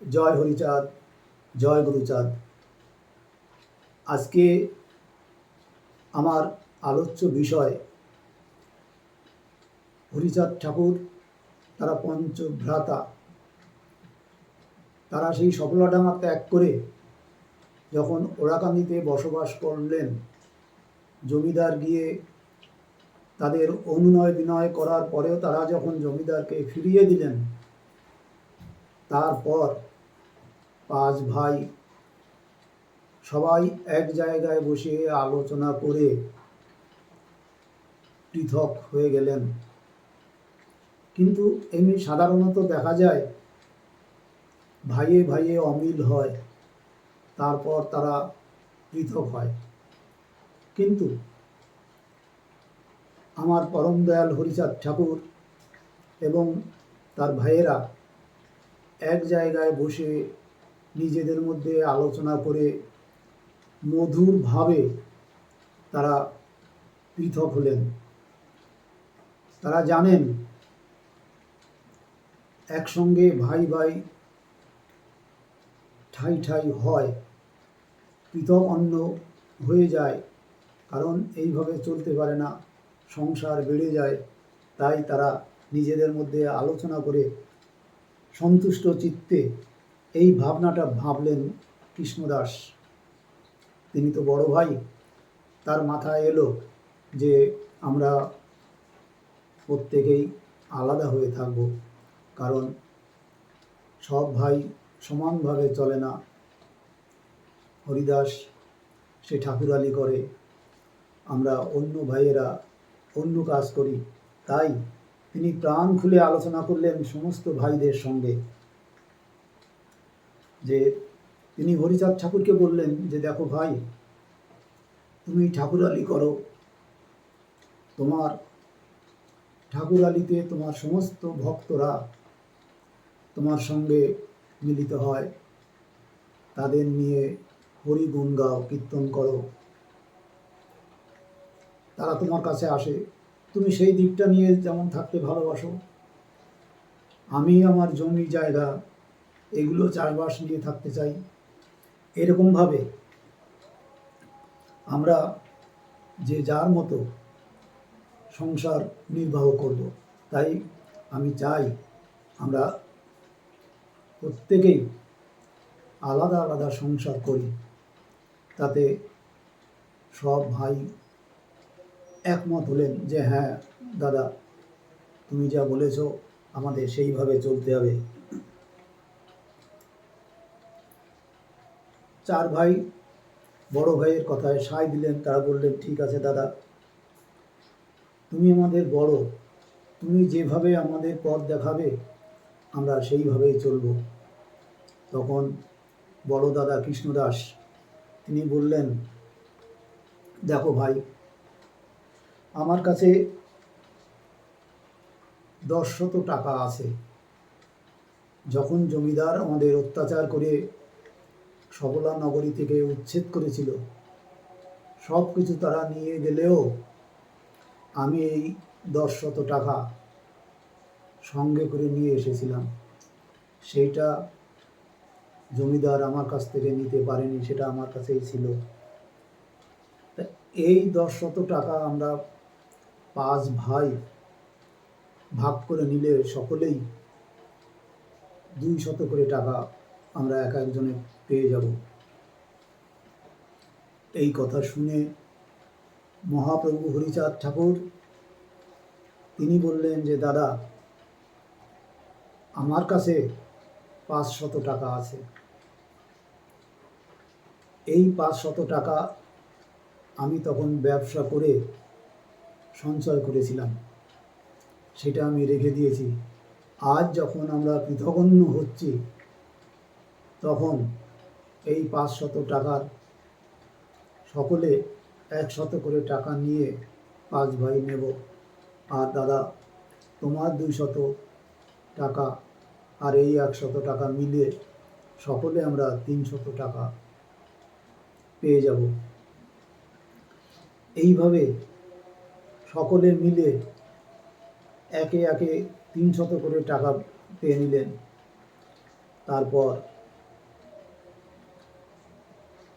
জয় হরিচাঁদ, জয় গুরুচাঁদ। আজকে আমার আলোচ্য বিষয় হরিচাঁদ ঠাকুর, তারা পঞ্চভ্রাতা। তারা সেই সফলডাঙ্গা ত্যাগ করে যখন ওরাকান্দিতে বসবাস করলেন, জমিদার গিয়ে তাদের অনুনয় বিনয় করার পরেও তারা যখন জমিদারকে ফিরিয়ে দিলেন তারপর পাঁচ ভাই সবাই এক জায়গায় বসে আলোচনা করে পৃথক হয়ে গেলেন। কিন্তু এমনি সাধারণত দেখা যায়, ভাইয়ে ভাইয়ে অমিল হয়, তারপর তারা পৃথক হয়। কিন্তু আমার পরম দয়াল হরিচাঁদ ঠাকুর এবং তার ভাইয়েরা এক জায়গায় বসে নিজেদের মধ্যে আলোচনা করে মধুরভাবে তারা পৃথক হলেন। তারা জানেন, একসঙ্গে ভাই ভাই ঠাই ঠাই হয়, পৃথক অন্য হয়ে যায়, কারণ এইভাবে চলতে পারে না, সংসার বেড়ে যায়, তাই তারা নিজেদের মধ্যে আলোচনা করে সন্তুষ্ট চিত্তে এই ভাবনাটা ভাবলেন কৃষ্ণদাস। তিনি তো বড় ভাই, তার মাথায় এলো যে আমরা প্রত্যেকেই আলাদা হয়ে থাকব, কারণ সব ভাই সমানভাবে চলে না। হরিদাস, সে ঠাকুরালি করে, আমরা অন্য ভাইয়েরা অন্য কাজ করি, তাই তিনি প্রাণ খুলে আলোচনা করলেন সমস্ত ভাইদের সঙ্গে। যে তিনি হরিচাঁদ ঠাকুরকে বললেন যে, দেখো ভাই, তুমি ঠাকুরালি করো। তোমার ঠাকুরালিতে তোমার সমস্ত ভক্তরা তোমার সঙ্গে মিলিত হয়। তাদের নিয়ে হরি গুণ গাও, কীর্তন করো। তারা তোমার কাছে আসে। তুমি সেই দিকটা নিয়ে যেমন থাকতে ভালোবাসো। আমি আমার জমি, জায়গা, এগুলো চাষবাস নিয়ে থাকতে চাই। এরকমভাবে আমরা যে যার মতো সংসার নির্বাহ করব। তাই আমি চাই আমরা প্রত্যেকেই আলাদা আলাদা সংসার করি। তাতে সব ভাই একমত হলেন যে হ্যাঁ দাদা, তুমি যা বলেছ, আমাদের সেইভাবে চলতে হবে। চার ভাই, বড় ভাইয়ের কথায় সায় দিলেন, তারা বললেন, ঠিক আছে, দাদা। তুমি আমাদের বড়। তুমি যেভাবে আমাদের পথ দেখাবে, আমরা সেইভাবেই চলব। তখন বড় দাদা কৃষ্ণদাস, তিনি বললেন, দেখো ভাই আমার কাছে দশ শত টাকা আছে। যখন জমিদার আমাদের অত্যাচার করে সবলা নগরী থেকে উচ্ছেদ করেছিল সব কিছু তারা নিয়ে গেলেও আমি এই দশ শত টাকা সঙ্গে করে নিয়ে এসেছিলাম। সেইটা জমিদার আমার কাছ থেকে নিতে পারেনি, সেটা আমার কাছেই ছিল। এই দশ শত টাকা আমরা পাঁচ ভাই ভাগ করে নিলে সকলেই দুই শত করে টাকা আমরা এক একজনে পেয়ে যাব। এই কথা শুনে মহাপ্রভু হরিচাঁদ ঠাকুর, তিনি বললেন যে, দাদা, আমার কাছে পাঁচ শত টাকা আছে। এই পাঁচ শত টাকা আমি তখন ব্যবসা করে সঞ্চয় করেছিলাম। সেটা আমি রেখে দিয়েছি। আজ যখন আমরা পৃথগণ্য হচ্ছি, তখন এই পাঁচ শত টাকার সকলে এক শত করে টাকা নিয়ে পাঁচ ভাই নেব। আর দাদা, তোমার দুই শত টাকা আর এই একশত টাকা মিলে সকলে আমরা তিনশত টাকা পেয়ে যাব। এইভাবে সকলে মিলে একে একে তিনশত করে টাকা পেয়ে নিলেন। তারপর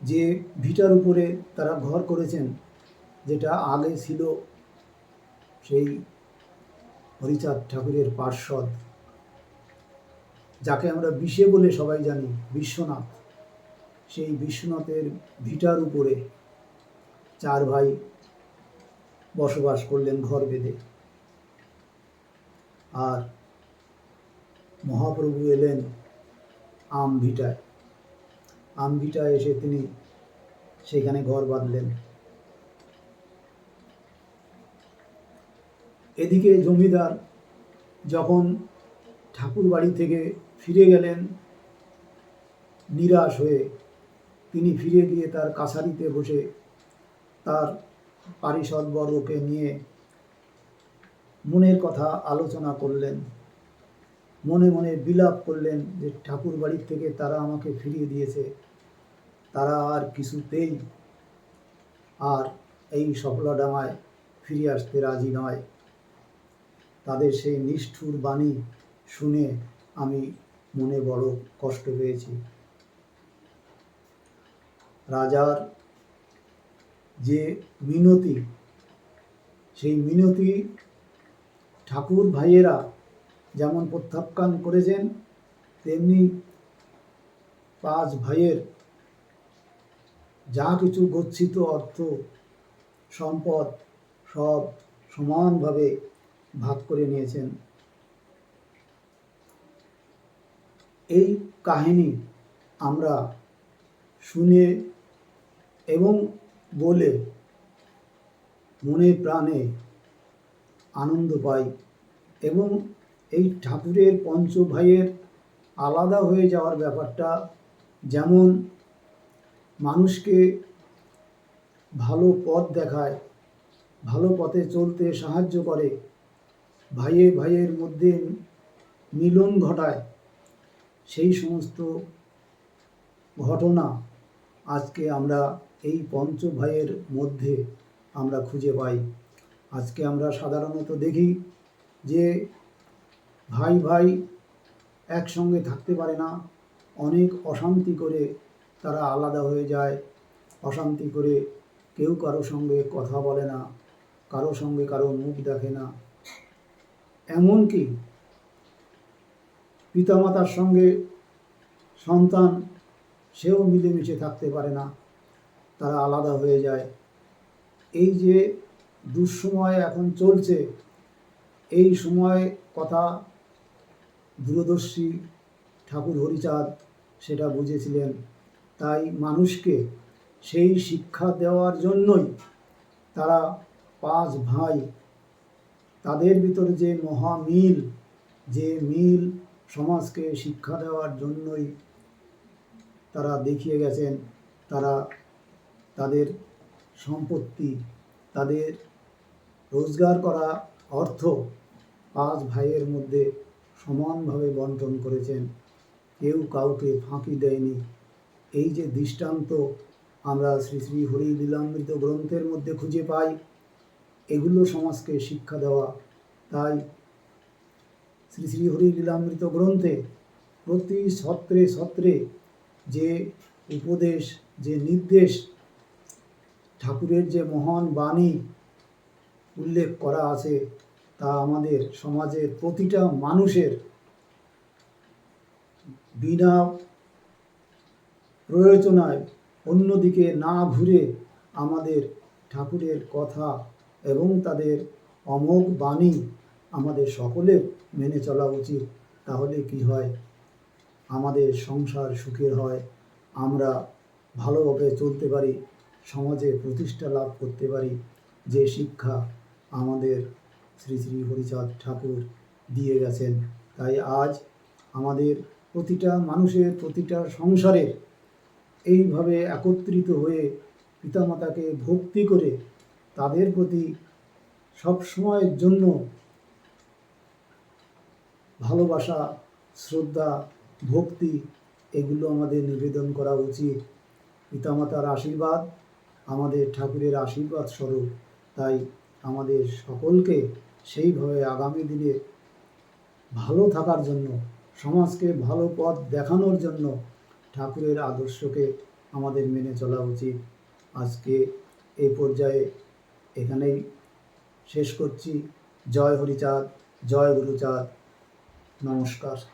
যে ভিটার উপরে তারা ঘর করেছেন, যেটা আগে ছিল সেই হরিচাঁদ ঠাকুরের পার্শ্বদ, যাকে আমরা বিষে বলে সবাই জানি, বিশ্বনাথ। সেই বিশ্বনাথের ভিটার উপরে চার ভাই বসবাস করলেন ঘর বেঁধে। আর মহাপ্রভু এলেন আমভিটায়। আমভিটায় এসে তিনি সেখানে ঘর বাঁধলেন। এদিকে জমিদার যখন ঠাকুর বাড়ি থেকে ফিরে গেলেন, নিরাশ হয়ে তিনি ফিরে গিয়ে তার কাছারিতে বসে তার পারিষদবর্গকে নিয়ে মনের কথা আলোচনা করলেন। মনে মনে বিলাপ করলেন যে ঠাকুর বাড়ির থেকে তারা আমাকে ফিরিয়ে দিয়েছে। তারা আর কিছুতেই আর এই সফলাডাঙায় ফিরে আসতে রাজি নয়। তাদের সেই নিষ্ঠুর বাণী শুনে আমি মনে বড় কষ্ট পেয়েছি। রাজার যে মিনতি, সেই মিনতি ঠাকুর ভাইয়েরা যেমন প্রত্যাখ্যান করেছেন, তেমনি পাঁচ ভাইয়ের যা কিছু গচ্ছিত অর্থ, সম্পদ সব সমানভাবে ভাগ করে নিয়েছেন। এই কাহিনী আমরা শুনে এবং বলে মনে প্রাণে আনন্দ পাই এবং এই ঠাকুরের পঞ্চ ভাইয়ের আলাদা হয়ে যাওয়ার ব্যাপারটা যেমন মানুষকে ভালো পথ দেখায়, ভালো পথে চলতে সাহায্য করে, ভাইয়ে ভাইয়ের মধ্যে মিলন ঘটায়, সেই সমস্ত ঘটনা আজকে আমরা এই পঞ্চ ভাইয়ের মধ্যে আমরা খুঁজে পাই। আজকে আমরা সাধারণত দেখি যে ভাই ভাই একসঙ্গে থাকতে পারে না। অনেক অশান্তি করে তারা আলাদা হয়ে যায়। অশান্তি করে কেউ কারও সঙ্গে কথা বলে না, কারও সঙ্গে কারও মুখ দেখে না। এমনকি পিতামাতার সঙ্গে সন্তান, সেও মিলেমিশে থাকতে পারে না। তারা আলাদা হয়ে যায়। এই যে দুঃসময় এখন চলছে, এই সময় কথা দূরদর্শী ঠাকুর হরিচাঁদ সেটা বুঝেছিলেন। তাই মানুষকে সেই শিক্ষা দেওয়ার জন্যই তারা পাঁচ ভাই, তাদের ভিতরে যে মহা মিল, যে মিল সমাজকে শিক্ষা দেওয়ার জন্যই তারা দেখিয়ে গেছেন। তারা তাদের সম্পত্তি, তাদের রোজগার করা অর্থ পাঁচ ভাইয়ের মধ্যে সমানভাবে বন্টন করেছেন। কেউ কাউকে ফাঁকি দেয়নি। এই যে দৃষ্টান্ত আমরা শ্রী শ্রী হরি লীলামৃত গ্রন্থের মধ্যে খুঁজে পাই, এগুলো সমাজকে শিক্ষা দেওয়া। তাই শ্রী শ্রী হরি লীলামৃত গ্রন্থে প্রতি সত্রে সত্রে যে উপদেশ, যে নির্দেশ ঠাকুরের যে মহান বাণী উল্লেখ করা আছে, তা আমাদের সমাজের প্রতিটা মানুষের বিনা প্রয়োজনায় অন্যদিকে না ঘুরে আমাদের ঠাকুরের কথা এবং তাদের অমোঘ বাণী আমাদের সকলের মেনে চলা উচিত। তাহলে কি হয়? আমাদের সংসার সুখের হয়, আমরা ভালোভাবে চলতে পারি। সমাজে প্রতিষ্ঠা লাভ করতে পারি, যে শিক্ষা আমাদের শ্রী শ্রী হরিচাঁদ ঠাকুর দিয়ে গেছেন। তাই আজ আমাদের প্রতিটা মানুষের, প্রতিটা সংসারের এইভাবে একত্রিত হয়ে পিতামাতাকে ভক্তি করে তাদের প্রতি সব সময়ের জন্য ভালোবাসা, শ্রদ্ধা, ভক্তি, এগুলো আমাদের নিবেদন করা উচিত। পিতামাতার আশীর্বাদ আমাদের ঠাকুরের আশীর্বাদ স্বরূপ। তাই আমাদের সকলকে সেইভাবে আগামী দিনে ভালো থাকার জন্য, সমাজকে ভালো পথ দেখানোর জন্য ঠাকুরের আদর্শকে আমাদের মেনে চলা উচিত। আজকে এই পর্যায়ে এখানেই শেষ করছি। জয় হরিচাঁদ, জয় গুরুচাঁদ। নমস্কার।